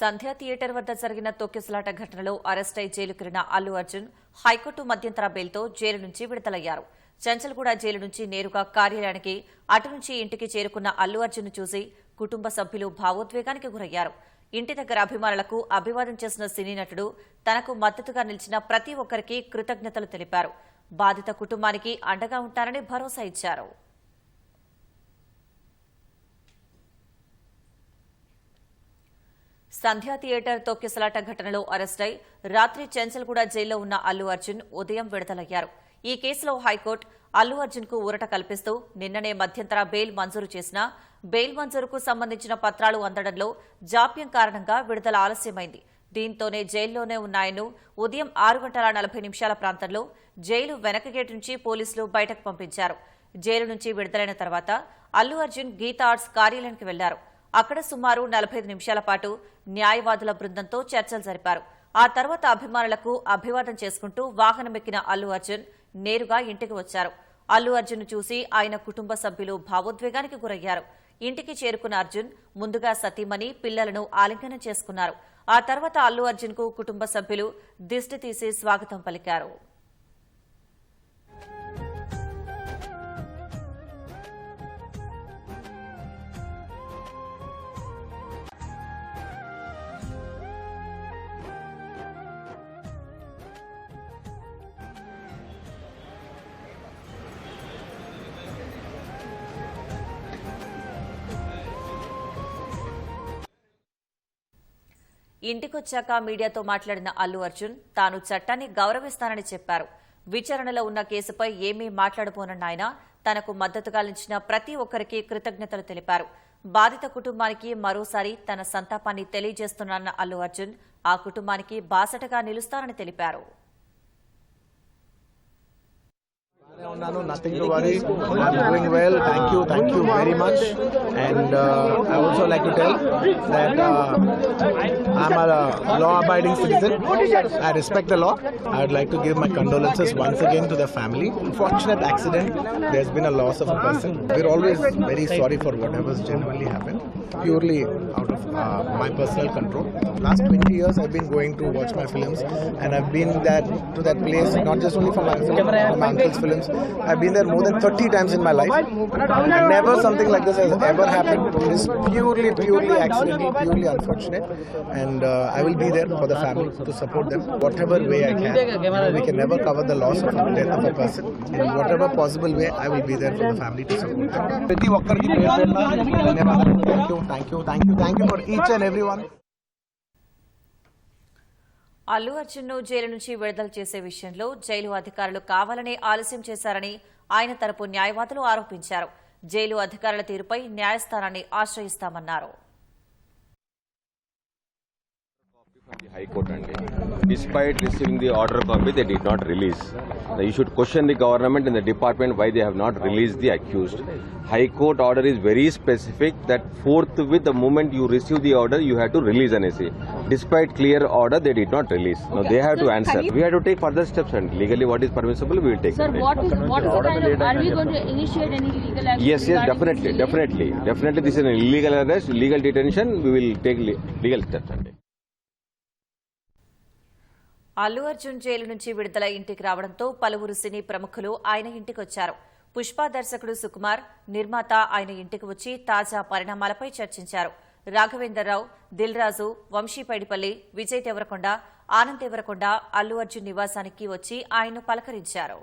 సంధ్యా theatre వద్ద జరిగిన తొక్కిసలాట ఘటనలో అరెస్టై జైలుకెళ్ళిన అల్లు అర్జున్ హైకోర్టు మధ్యంతర బెయిల్తో జైలు నుంచి విడుదలయ్యారు. చంచల్గూడ జైలు నుంచి నేరుగా కార్యాలయానికి అటు నుంచి ఇంటికి చేరుకున్న అల్లు అర్జున్ చూసి కుటుంబ సభ్యులు భావోద్వేగానికి గురయ్యారు. ఇంటి దగ్గర అభిమానులకు అభివాదం చేసిన సినీ నటుడు తనకు మద్దతుగా నిలిచిన ప్రతి ఒక్కరికి కృతజ్ఞతలు తెలిపారు. బాధిత కుటుంబానికి అండగా ఉంటారని భరోసా ఇచ్చారు. సంధ్యా థియేటర్ తొక్కిసలాట ఘటనలో అరెస్టై రాత్రి చెంచల్గూడ జైల్లో ఉన్న అల్లు అర్జున్ ఉదయం విడుదలయ్యారు. ఈ కేసులో హైకోర్టు అల్లు అర్జున్కు ఊరట కల్పిస్తూ నిన్ననే మధ్యంతర బెయిల్ మంజూరు చేసినా బెయిల్ మంజూరుకు సంబంధించిన పత్రాలు అందడంలో జాప్యం కారణంగా విడుదల ఆలస్యమైంది. దీంతోనే జైల్లోనే ఉన్నాయను ఉదయం ఆరు గంటల నలభై నిమిషాల ప్రాంతంలో జైలు వెనక గేటు నుంచి పోలీసులు బయటకు పంపించారు. జైలు నుంచి విడుదలైన తర్వాత అల్లు అర్జున్ గీతా ఆర్ట్స్ కార్యాలయానికి వెళ్ళారు. అక్కడ సుమారు నలభై నిమిషాల పాటు న్యాయవాదుల బృందంతో చర్చలు జరిపారు. ఆ తర్వాత అభిమానులకు అభివాదం చేసుకుంటూ వాహనమెక్కిన అల్లు అర్జున్ నేరుగా ఇంటికి వచ్చారు. అల్లు అర్జున్ చూసి ఆయన కుటుంబ సభ్యులు భావోద్వేగానికి గురయ్యారు. ఇంటికి చేరుకున్న అర్జున్ ముందుగా సతీమణి పిల్లలను ఆలింగనం చేసుకున్నారు. ఆ తర్వాత అల్లు అర్జున్కు కుటుంబ సభ్యులు దిష్టి తీసి స్వాగతం పలికారు. ఇంటికొచ్చాక మీడియాతో మాట్లాడిన అల్లు అర్జున్ తాను చట్టాన్ని గౌరవిస్తానని చెప్పారు. విచారణలో ఉన్న కేసుపై ఏమీ మాట్లాడబోనన్న ఆయన తనకు మద్దతుగా నిలిచిన ప్రతి ఒక్కరికి కృతజ్ఞతలు తెలిపారు. బాధిత కుటుంబానికి మరోసారి తన సంతాపాన్ని తెలియజేస్తున్న అల్లు అర్జున్ ఆ కుటుంబానికి బాసటగా నిలుస్తానని తెలిపారు. Nano, nothing to worry. I'm doing well. Thank you. Thank you very much. And uh, I also like to tell that uh, I'm a law-abiding citizen. I respect the law. I would like to give my condolences once again to the family. Unfortunate accident. There's been a loss of a person. We're always very sorry for whatever's genuinely happened purely out of uh, my personal control. Last 20 years, I've been going to watch my films, and I've been there to that place not just only for my, film, for my uncle's films. I've been there more than 30 times in my life. Never something like this has ever happened. It's purely, purely accidental, purely unfortunate, and uh, I will be there for the family to support them whatever way I can. We can never cover the loss of a death of a person. In whatever possible way, I will be there for the family to support them. Thank you. Thank you thank you thank you for each and every one Allu అర్జున్ను జైలు నుంచి విడుదల చేసే విషయంలో jail అధికారులు కావాలనే ఆలస్యం చేశారని ఆయన తరపు న్యాయవాదులు ఆరోపించారు. జైలు అధికారుల తీరుపై న్యాయస్థానాన్ని ఆశ్రయిస్తామన్నారు. From the High Court only. Despite receiving the order copy, they did not release. Now you should question the government and the department why they have not released the accused. High Court order is very specific that forthwith the moment you receive the order, you have to release an essay. Despite clear order, they did not release. Now they have to answer. you- We have to take further steps and legally what is permissible, we will take. Sir, it. what is what is the kind of are we going to initiate any legal action? Yes, yes, definitely, definitely, definitely. This is an illegal arrest, illegal detention. We will take legal steps. Allu Arjun jail నుంచి విడుదల ఇంటికి రావడంతో పలువురు సినీ ప్రముఖులు ఆయన ఇంటికొచ్చారు. పుష్ప దర్శకుడు సుకుమార్ నిర్మాత ఆయన ఇంటికి వచ్చి తాజా పరిణామాలపై చర్చించారు. రాఘవేంద్రరావు దిల్ రాజు వంశీ పైడిపల్లి విజయ్ దేవరకొండ ఆనంద్ దేవరకొండ అల్లు అర్జున్ నివాసానికి వచ్చి ఆయన్ను పలకరించారు.